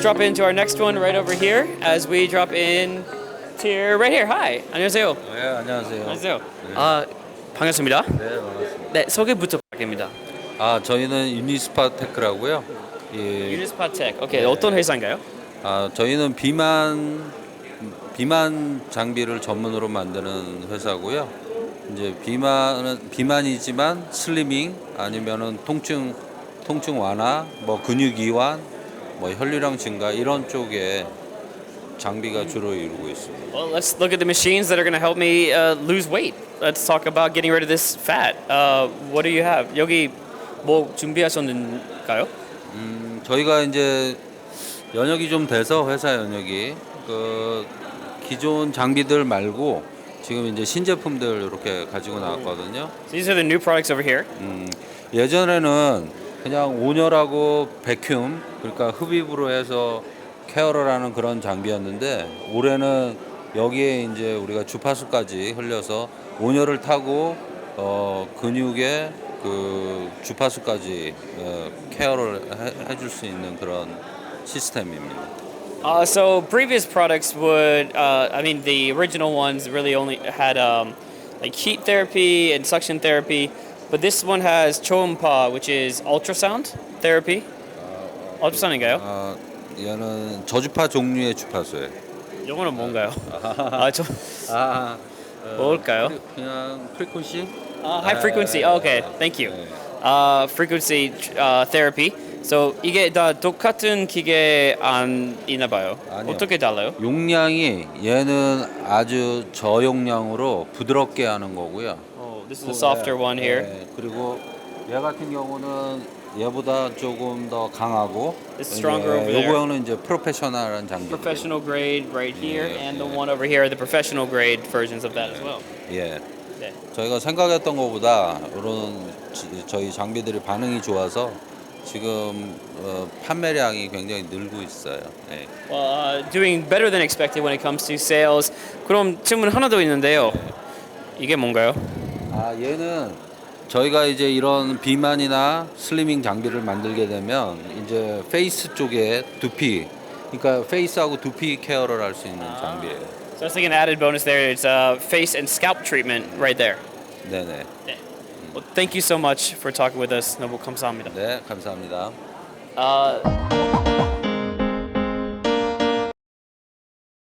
drop into our next one right over here as we drop in to right here. Hi. 안녕하세요. 네, 안녕하세요. 안녕하세요. 아 반갑습니다. 네, 반갑습니다. 네 소개 부탁드립니다. 아, 저희는 유니스파 테크라고요. 예. 유니스파텍. 오케이 어떤 회사인가요? 아, 저희는 비만 비만 장비를 전문으로 만드는 회사고요. 이제 비만은 비만이지만 슬리밍 아니면은 통증 통증 완화, 뭐 근육 이완, 뭐 혈류량 증가 이런 쪽에 장비가 주로 이루고 있습니다. Well, let's look at the machines that are going to help me uh, lose weight. Let's talk about getting rid of this fat. Uh, what do you have? 여기 뭐 준비하셨는가요? 음, 저희가 이제 연역이 좀 돼서 회사 연역이 그 기존 장비들 말고 지금 이제 신제품들 이렇게 가지고 나왔거든요. These are the new products over here. 음, 예전에는 그냥 온열하고 백큐ම් 그러니까 흡입으로 해서 케어를 하는 그런 장비였는데 올해는 여기에 이제 우리가 주파수까지 흘려서 온열을 타고 어, 근육에 그 주파수까지 어, 케어를 해, 해줄 수 있는 그런 시스템입니다. Uh, so previous products would, uh, I mean, the original ones really only had um, like heat therapy and suction therapy, but this one has choompa, which is ultrasound therapy. ultrasound인가요? 아, 얘는 저주파 종류의 주파수예요. 영어는 뭔가요? 아, 저 아, 뭘까요? 그냥 프리퀀시? Uh, high frequency. Oh, okay, thank you. 네. Uh, frequency uh, therapy. So 이게 다 똑같은 기계 아니나 봐요. 아니요. 어떻게 달라요? 용량이 얘는 아주 저용량으로 부드럽게 하는 거고요. Oh, this is a softer one here. 네, 그리고 얘 같은 경우는 얘보다 조금 더 강하고 It's stronger over 예, there. 요거는 이제 프로페셔널한 장비. Professional grade right here, Yeah, and the one over here are the professional grade versions of that as well. 예. 네. 저희가 생각했던 것보다 이런 지- 저희 장비들이 반응이 좋아서 지금 어, 판매량이 굉장히 늘고 있어요. 예. Well, uh, doing better than expected when it comes to sales. 그럼 질문 하나 더 있는데요. 이게 뭔가요? 아 얘는 저희가 이제 이런 비만이나 슬리밍 장비를 만들게 되면 이제 페이스 쪽에 두피 그러니까 페이스하고 두피 케어를 할 수 있는 장비예요. So it's like an added bonus there. It's uh, face and scalp treatment right there. 네네. 네. Well, thank you so much for talking with us. 너무 감사합니다. 네 감사합니다. Uh,